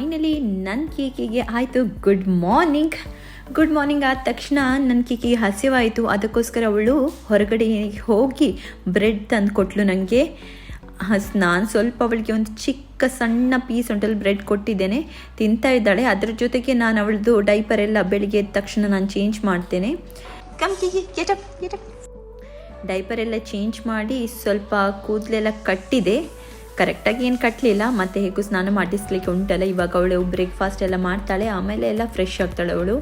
Finally ನನ್ನ ಕೇಕಿಗೆ ಆಯಿತು. Good morning good morning ಆದ ತಕ್ಷಣ ನನ್ನ ಕೇಕಿಗೆ ಹಸಿವಾಯಿತು. ಅದಕ್ಕೋಸ್ಕರ ಅವಳು ಹೊರಗಡೆ ಹೋಗಿ ಬ್ರೆಡ್ ತಂದು ಕೊಟ್ಲು ನನಗೆ ನಾನು ಸ್ವಲ್ಪ ಅವಳಿಗೆ ಒಂದು ಚಿಕ್ಕ ಸಣ್ಣ ಪೀಸ್ ಉಂಟಲ್ಲಿ ಬ್ರೆಡ್ ಕೊಟ್ಟಿದ್ದೇನೆ. ತಿಂತಾ ಇದ್ದಾಳೆ. ಅದ್ರ ಜೊತೆಗೆ ನಾನು ಅವಳದು ಡೈಪರ್ ಎಲ್ಲ ಬೆಳಿಗ್ಗೆ ಎದ್ದ ತಕ್ಷಣ ನಾನು ಚೇಂಜ್ ಮಾಡ್ತೇನೆ. ಡೈಪರ್ ಎಲ್ಲ ಚೇಂಜ್ ಮಾಡಿ ಸ್ವಲ್ಪ ಕೂದಲೆಲ್ಲ ಕಟ್ಟಿದೆ. ಕರೆಕ್ಟಾಗಿ ಏನು ಕಟ್ಟಲಿಲ್ಲ ಮತ್ತು ಹೇಗೂ ಸ್ನಾನ ಮಾಡಿಸ್ಲಿಕ್ಕೆ ಉಂಟಲ್ಲ, ಇವಾಗ ಅವಳು ಬ್ರೇಕ್ಫಾಸ್ಟ್ ಎಲ್ಲ ಮಾಡ್ತಾಳೆ, ಆಮೇಲೆ ಎಲ್ಲ ಫ್ರೆಶ್ ಆಗ್ತಾಳೆ ಅವಳು.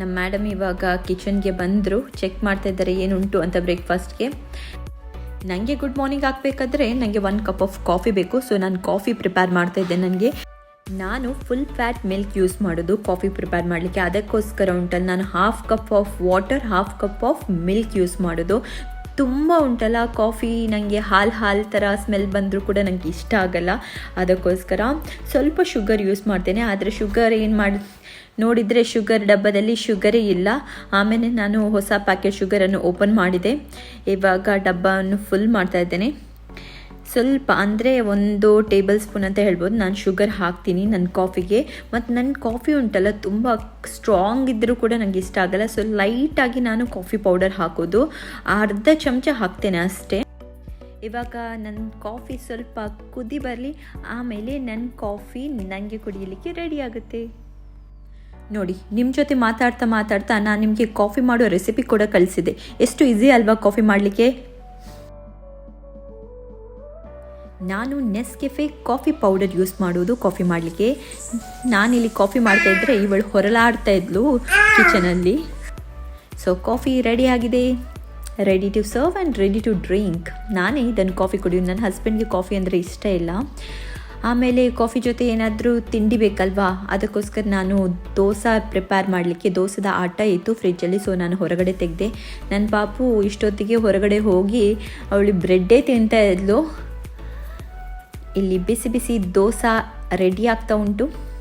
ನಮ್ಮ ಮೇಡಮ್ ಇವಾಗ ಕಿಚನ್ಗೆ ಬಂದರು ಚೆಕ್ ಮಾಡ್ತಾ ಇದ್ದಾರೆ ಏನುಂಟು ಅಂತ ಬ್ರೇಕ್ಫಾಸ್ಟ್ಗೆ ನನಗೆ ಗುಡ್ ಮಾರ್ನಿಂಗ್ ಆಗಬೇಕಾದ್ರೆ ನನಗೆ ಒನ್ ಕಪ್ ಆಫ್ ಕಾಫಿ ಬೇಕು ಸೊ ನಾನು ಕಾಫಿ ಪ್ರಿಪೇರ್ ಮಾಡ್ತಾ ಇದ್ದೆ ನನಗೆ ನಾನು ಫುಲ್ ಫ್ಯಾಟ್ ಮಿಲ್ಕ್ ಯೂಸ್ ಮಾಡೋದು ಕಾಫಿ ಪ್ರಿಪೇರ್ ಮಾಡಲಿಕ್ಕೆ. ಅದಕ್ಕೋಸ್ಕರ ಉಂಟಲ್ಲ, ನಾನು half cup of water half cup of milk use ಮಾಡೋದು. ತುಂಬ ಉಂಟಲ್ಲ? ಕಾಫಿ ನನಗೆ ಹಾಲು ಹಾಲು ಥರ ಸ್ಮೆಲ್ ಬಂದರೂ ಕೂಡ ನನಗೆ ಇಷ್ಟ ಆಗಲ್ಲ. ಅದಕ್ಕೋಸ್ಕರ ಸ್ವಲ್ಪ ಶುಗರ್ ಯೂಸ್ ಮಾಡ್ತೇನೆ. ಆದರೆ ಶುಗರ್ ಏನು ಮಾಡಿ, ನೋಡಿದರೆ ಶುಗರ್ ಡಬ್ಬದಲ್ಲಿ ಶುಗರೇ ಇಲ್ಲ. ಆಮೇಲೆ ನಾನು ಹೊಸ ಪ್ಯಾಕೆಟ್ ಶುಗರನ್ನು ಓಪನ್ ಮಾಡಿದೆ. ಇವಾಗ ಡಬ್ಬವನ್ನು ಫುಲ್ ಮಾಡ್ತಾ ಇದ್ದೇನೆ. ಸ್ವಲ್ಪ ಅಂದರೆ ಒಂದು ಟೇಬಲ್ ಸ್ಪೂನ್ ಅಂತ ಹೇಳ್ಬೋದು. ನಾನು ಶುಗರ್ ಹಾಕ್ತೀನಿ ನನ್ನ ಕಾಫಿಗೆ. ಮತ್ತು ನನ್ನ ಕಾಫಿ ಉಂಟಲ್ಲ, ತುಂಬ ಸ್ಟ್ರಾಂಗ್ ಇದ್ದರೂ ಕೂಡ ನನಗೆ ಇಷ್ಟ ಆಗಲ್ಲ. ಸೊ ಲೈಟಾಗಿ ನಾನು ಕಾಫಿ ಪೌಡರ್ ಹಾಕೋದು. ಅರ್ಧ ಚಮಚ ಹಾಕ್ತೇನೆ ಅಷ್ಟೇ. ಇವಾಗ ನನ್ನ ಕಾಫಿ ಸ್ವಲ್ಪ ಕುದಿ ಬರಲಿ. ಆಮೇಲೆ ನನ್ನ ಕಾಫಿ ನನಗೆ ಕುಡಿಯಲಿಕ್ಕೆ ರೆಡಿ ಆಗುತ್ತೆ. ನೋಡಿ ನಿಮ್ಮ ಜೊತೆ ಮಾತಾಡ್ತಾ ಮಾತಾಡ್ತಾ ನಾನು ನಿಮಗೆ ಕಾಫಿ ಮಾಡೋ ರೆಸಿಪಿ ಕೂಡ ಕಳಿಸಿದೆ. ಎಷ್ಟು ಈಸಿ ಅಲ್ವಾ ಕಾಫಿ ಮಾಡಲಿಕ್ಕೆ? ನಾನು ನೆಸ್ಕೆಫೆ ಕಾಫಿ ಪೌಡರ್ ಯೂಸ್ ಮಾಡೋದು ಕಾಫಿ ಮಾಡಲಿಕ್ಕೆ. ನಾನಿಲ್ಲಿ ಕಾಫಿ ಮಾಡ್ತಾ ಇದ್ದರೆ ಇವಳು ಹೊರಲಾಡ್ತಾ ಇದ್ಲು ಕಿಚನಲ್ಲಿ ಸೊ ಕಾಫಿ ರೆಡಿ ಆಗಿದೆ. Ready to serve and ready to drink ನಾನೇ ಇದನ್ನು ಕಾಫಿ ಕುಡಿಯೋದು. ನನ್ನ ಹಸ್ಬೆಂಡ್ಗೆ ಕಾಫಿ ಅಂದರೆ ಇಷ್ಟ ಇಲ್ಲ. ಆಮೇಲೆ ಕಾಫಿ ಜೊತೆ ಏನಾದರೂ ತಿಂಡಿ ಬೇಕಲ್ವಾ? ಅದಕ್ಕೋಸ್ಕರ ನಾನು ದೋಸೆ ಪ್ರಿಪೇರ್ ಮಾಡಲಿಕ್ಕೆ ದೋಸೆದ ಆಟ ಇತ್ತು ಫ್ರಿಜ್ಜಲ್ಲಿ ಸೊ ನಾನು ಹೊರಗಡೆ ತೆಗೆದೆ. ನನ್ನ ಪಾಪು ಇಷ್ಟೊತ್ತಿಗೆ ಹೊರಗಡೆ ಹೋಗಿ ಅವಳು ಬ್ರೆಡ್ಡೇ ತಿಂತಾ ಇದ್ಲು. ಇಲ್ಲಿ ಬಿಸಿ ಬಿಸಿ ದೋಸೆ ರೆಡಿ ಆಗ್ತಾ ಉಂಟು.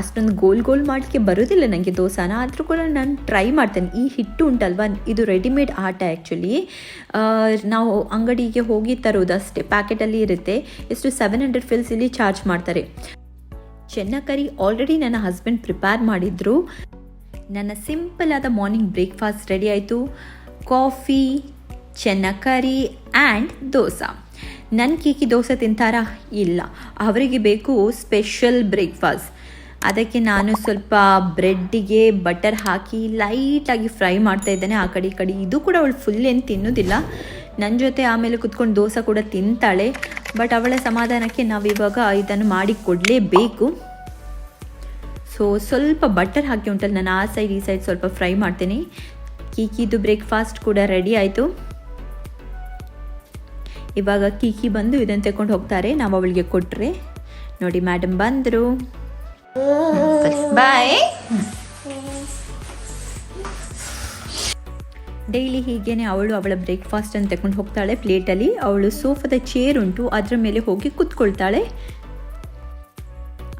ಅಷ್ಟೊಂದು ಗೋಲ್ ಗೋಲ್ ಮಾಡಲಿಕ್ಕೆ ಬರೋದಿಲ್ಲ ನನಗೆ ದೋಸಾನ, ಆದರೂ ಕೂಡ ನಾನು ಟ್ರೈ ಮಾಡ್ತೇನೆ. ಈ ಹಿಟ್ಟು ಉಂಟಲ್ವಾ? ಇದು ರೆಡಿಮೇಡ್ ಆಟ ಆ್ಯಕ್ಚುಲಿ ನಾವು ಅಂಗಡಿಗೆ ಹೋಗಿ ತರೋದು ಅಷ್ಟೇ ಪ್ಯಾಕೆಟಲ್ಲಿ ಇರುತ್ತೆ. ಎಷ್ಟು ಸೆವೆನ್ ಹಂಡ್ರೆಡ್ ಫಿಲ್ಸ್ ಇಲ್ಲಿ ಚಾರ್ಜ್ ಮಾಡ್ತಾರೆ. ಚೆನ್ನ ಕರಿ ಆಲ್ರೆಡಿ ನನ್ನ ಹಸ್ಬೆಂಡ್ ಪ್ರಿಪೇರ್ ಮಾಡಿದ್ರು. ನನ್ನ ಸಿಂಪಲ್ ಆದ ಮಾರ್ನಿಂಗ್ ಬ್ರೇಕ್ಫಾಸ್ಟ್ ರೆಡಿ ಆಯಿತು. ಕಾಫಿ ಚೆನ್ನ ಕರಿ ಆ್ಯಂಡ್ ದೋಸೆ. ನನ್ನ ಕೀಕಿ ದೋಸೆ ತಿಂತಾರಾ? ಇಲ್ಲ. ಅವರಿಗೆ ಬೇಕು ಸ್ಪೆಷಲ್ ಬ್ರೇಕ್ಫಾಸ್ಟ್ ಅದಕ್ಕೆ ನಾನು ಸ್ವಲ್ಪ ಬ್ರೆಡ್ಡಿಗೆ ಬಟರ್ ಹಾಕಿ ಲೈಟಾಗಿ ಫ್ರೈ ಮಾಡ್ತಾ ಇದ್ದೇನೆ ಆ ಕಡೆ ಈ ಕಡೆ. ಇದು ಕೂಡ ಅವಳು ಫುಲ್ ಏನು ತಿನ್ನೋದಿಲ್ಲ. ನನ್ನ ಜೊತೆ ಆಮೇಲೆ ಕುತ್ಕೊಂಡು ದೋಸೆ ಕೂಡ ತಿಂತಾಳೆ. ಬಟ್ ಅವಳ ಸಮಾಧಾನಕ್ಕೆ ನಾವಿವಾಗ ಇದನ್ನು ಮಾಡಿ ಕೊಡಲೇಬೇಕು. ಸೊ ಸ್ವಲ್ಪ ಬಟರ್ ಹಾಕಿ ಉಂಟಲ್ಲ, ನಾನು ಆ ಸೈಡ್ ಈ ಸೈಡ್ ಸ್ವಲ್ಪ ಫ್ರೈ ಮಾಡ್ತೀನಿ. ಕೀಕಿದು ಬ್ರೇಕ್ಫಾಸ್ಟ್ ಕೂಡ ರೆಡಿ ಆಯಿತು. ಇವಾಗ ಕೀಕಿ ಬಂದು ಇದನ್ನು ತಗೊಂಡು ಹೋಗ್ತಾರೆ. ನಾವು ಅವಳಿಗೆ ಕೊಟ್ಟರೆ ನೋಡಿ ಮ್ಯಾಡಮ್ ಬಂದರು. ಬಾಯ್ ಡೈಲಿ ಹೀಗೇನೆ ಅವಳು ಅವಳ ಬ್ರೇಕ್ಫಾಸ್ಟನ್ನು ತಗೊಂಡು ಹೋಗ್ತಾಳೆ. ಪ್ಲೇಟಲ್ಲಿ ಅವಳು ಸೋಫಾದ ಚೇರ್ ಉಂಟು. ಅದರ ಮೇಲೆ ಹೋಗಿ ಕೂತ್ಕೊಳ್ತಾಳೆ.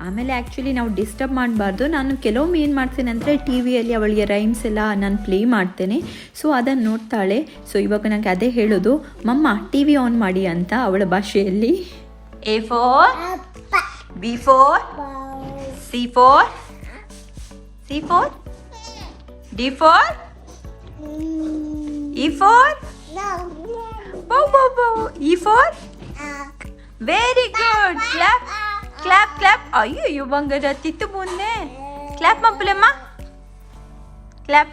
ಆಮೇಲೆ ಆ್ಯಕ್ಚುಲಿ ನಾವು ಡಿಸ್ಟರ್ಬ್ ಮಾಡಬಾರ್ದು. ನಾನು ಕೆಲವೊಮ್ಮೆ ಏನು ಮಾಡ್ತೇನೆ ಅಂದರೆ ಟಿ ವಿಯಲ್ಲಿ ಅವಳಿಗೆ ರೈಮ್ಸ್ ಎಲ್ಲ ನಾನು ಪ್ಲೇ ಮಾಡ್ತೇನೆ. ಸೊ ಅದನ್ನು ನೋಡ್ತಾಳೆ. ಸೊ ಇವಾಗ ನನಗೆ ಅದೇ ಹೇಳೋದು. ಮಮ್ಮ ಟಿ ವಿ ಆನ್ ಮಾಡಿ ಅಂತ ಅವಳ ಭಾಷೆಯಲ್ಲಿ. A four B four C four C four D four E four E four very good clap clap clap ಅಯ್ಯೋ ಬಂಗಾರ ತಿತ್ತು ಮುಂದೆ ಕ್ಲಾಪ್ ಮಪ್ಪಲಮ್ಮ ಕ್ಲಾಪ್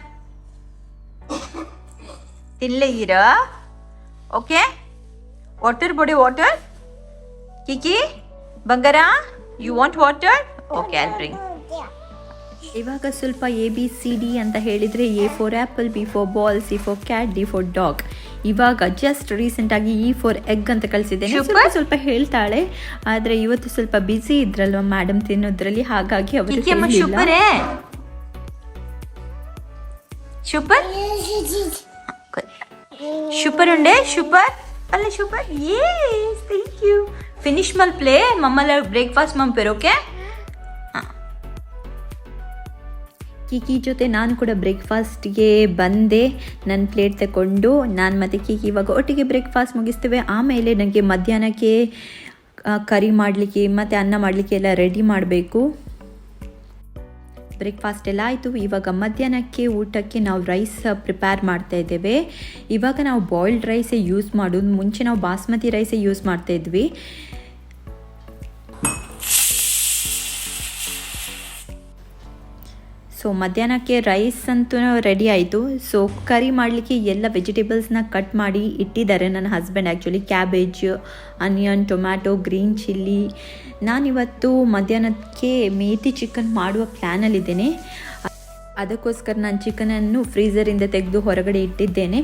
ತಿನ್ಲೇ ಇರ okay water buddy water Kiki ಬಂಗಾರ you want water okay I bring ಇವಾಗ ಸ್ವಲ್ಪ ಎ ಬಿ ಸಿ ಡಿ ಅಂತ ಹೇಳಿದರೆ A for apple B for ball C for cat D for dog ಇವಾಗ ಜಸ್ಟ್ ರೀಸೆಂಟಾಗಿ ಈ ಫೋರ್ ಎಗ್ ಅಂತ ಕಳಿಸಿದ್ದೇನೆ. ಸ್ವಲ್ಪ ಸ್ವಲ್ಪ ಹೇಳ್ತಾಳೆ ಆದ್ರೆ ಇವತ್ತು ಸ್ವಲ್ಪ ಬಿಸಿ ಇದ್ರಲ್ವ ಮೇಡಮ್ ತಿನ್ನೋದ್ರಲ್ಲಿ? ಹಾಗಾಗಿ ಅವರು ಉಂಡೆ? ಶುಪರ್ ಅಲ್ಲ super yes thank you finish Mal play ಮಮ್ಮಲ್ಲ ಬ್ರೇಕ್ಫಾಸ್ಟ್ ಮಮ್ ಓಕೆ ಕಿಕಿ ಜೊತೆ ನಾನು ಕೂಡ ಬ್ರೇಕ್ಫಾಸ್ಟ್ಗೆ ಬಂದೆ. ನನ್ನ ಪ್ಲೇಟ್ ತಗೊಂಡು ನಾನು ಮತ್ತು ಕಿಕಿ ಇವಾಗ ಒಟ್ಟಿಗೆ ಬ್ರೇಕ್ಫಾಸ್ಟ್ ಮುಗಿಸ್ತೇವೆ. ಆಮೇಲೆ ನನಗೆ ಮಧ್ಯಾಹ್ನಕ್ಕೆ ಕರಿ ಮಾಡಲಿಕ್ಕೆ ಮತ್ತು ಅನ್ನ ಮಾಡಲಿಕ್ಕೆ ಎಲ್ಲ ರೆಡಿ ಮಾಡಬೇಕು. ಬ್ರೇಕ್ಫಾಸ್ಟ್ ಎಲ್ಲ ಆಯಿತು. ಇವಾಗ ಮಧ್ಯಾಹ್ನಕ್ಕೆ ಊಟಕ್ಕೆ ನಾವು ರೈಸ್ ಪ್ರಿಪೇರ್ ಮಾಡ್ತಾ ಇದ್ದೇವೆ. ಇವಾಗ ನಾವು ಬಾಯ್ಲ್ಡ್ ರೈಸೇ ಯೂಸ್ ಮಾಡೋದು. ಮುಂಚೆ ನಾವು ಬಾಸ್ಮತಿ ರೈಸೇ ಯೂಸ್ ಮಾಡ್ತಾ ಸೊ ಮಧ್ಯಾಹ್ನಕ್ಕೆ ರೈಸ್ ಅಂತೂ ರೆಡಿ ಆಯಿತು. ಸೊ ಕರಿ ಮಾಡಲಿಕ್ಕೆ ಎಲ್ಲ ವೆಜಿಟೇಬಲ್ಸ್ನ ಕಟ್ ಮಾಡಿ ಇಟ್ಟಿದ್ದಾರೆ ನನ್ನ husband actually cabbage onion tomato green chilli ನಾನಿವತ್ತು ಮಧ್ಯಾಹ್ನಕ್ಕೆ ಮೇತಿ ಚಿಕನ್ ಮಾಡುವ ಪ್ಲ್ಯಾನಲ್ಲಿದ್ದೇನೆ ಅದಕ್ಕೋಸ್ಕರ ನಾನು ಚಿಕನನ್ನು ಫ್ರೀಝರಿಂದ ತೆಗೆದು ಹೊರಗಡೆ ಇಟ್ಟಿದ್ದೇನೆ.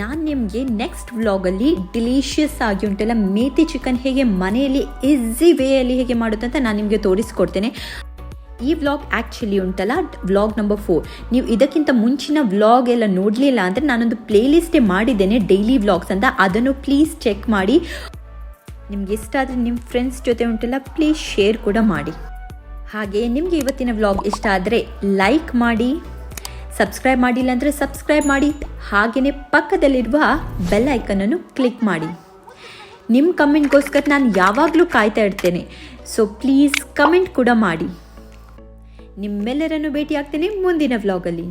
ನಾನು ನಿಮಗೆ ನೆಕ್ಸ್ಟ್ ವ್ಲಾಗಲ್ಲಿ ಡಿಲೀಷಿಯಸ್ ಆಗಿ ಉಂಟಲ್ಲ, ಮೇತಿ ಚಿಕನ್ ಹೇಗೆ ಮನೆಯಲ್ಲಿ ಈಸಿ ವೇಯಲ್ಲಿ ಹೇಗೆ ಮಾಡುತ್ತಂತ ನಾನು ನಿಮಗೆ ತೋರಿಸ್ಕೊಡ್ತೇನೆ. ಈ ವ್ಲಾಗ್ ಆ್ಯಕ್ಚುಲಿ ಉಂಟಲ್ಲ? ವ್ಲಾಗ್ ನಂಬರ್ ಫೋರ್ ನೀವು ಇದಕ್ಕಿಂತ ಮುಂಚಿನ ವ್ಲಾಗ್ ಎಲ್ಲ ನೋಡಲಿಲ್ಲ ಅಂದರೆ ನಾನೊಂದು ಪ್ಲೇಲಿಸ್ಟೇ ಮಾಡಿದ್ದೇನೆ ಡೈಲಿ ವ್ಲಾಗ್ಸ್ ಅಂತ. ಅದನ್ನು ಪ್ಲೀಸ್ ಚೆಕ್ ಮಾಡಿ. ನಿಮ್ಗೆ ಇಷ್ಟ ನಿಮ್ಮ ಫ್ರೆಂಡ್ಸ್ ಜೊತೆ ಉಂಟಲ್ಲ ಪ್ಲೀಸ್ ಶೇರ್ ಕೂಡ ಮಾಡಿ. ಹಾಗೆ ನಿಮಗೆ ಇವತ್ತಿನ ವ್ಲಾಗ್ ಇಷ್ಟ ಆದರೆ ಲೈಕ್ ಮಾಡಿ ಸಬ್ಸ್ಕ್ರೈಬ್ ಮಾಡಿಲ್ಲ ಅಂದರೆ ಸಬ್ಸ್ಕ್ರೈಬ್ ಮಾಡಿ. ಹಾಗೆಯೇ ಪಕ್ಕದಲ್ಲಿರುವ ಬೆಲ್ ಐಕನನ್ನು ಕ್ಲಿಕ್ ಮಾಡಿ. ನಿಮ್ಮ ಕಮೆಂಟ್ಗೋಸ್ಕರ ನಾನು ಯಾವಾಗಲೂ ಕಾಯ್ತಾ ಇರ್ತೇನೆ. ಸೊ ಪ್ಲೀಸ್ ಕಮೆಂಟ್ ಕೂಡ ಮಾಡಿ. ನಿಮ್ಮೆಲ್ಲರನ್ನು ಭೇಟಿ ಆಗ್ತೇನೆ ಮುಂದಿನ ವ್ಲಾಗಲ್ಲಿ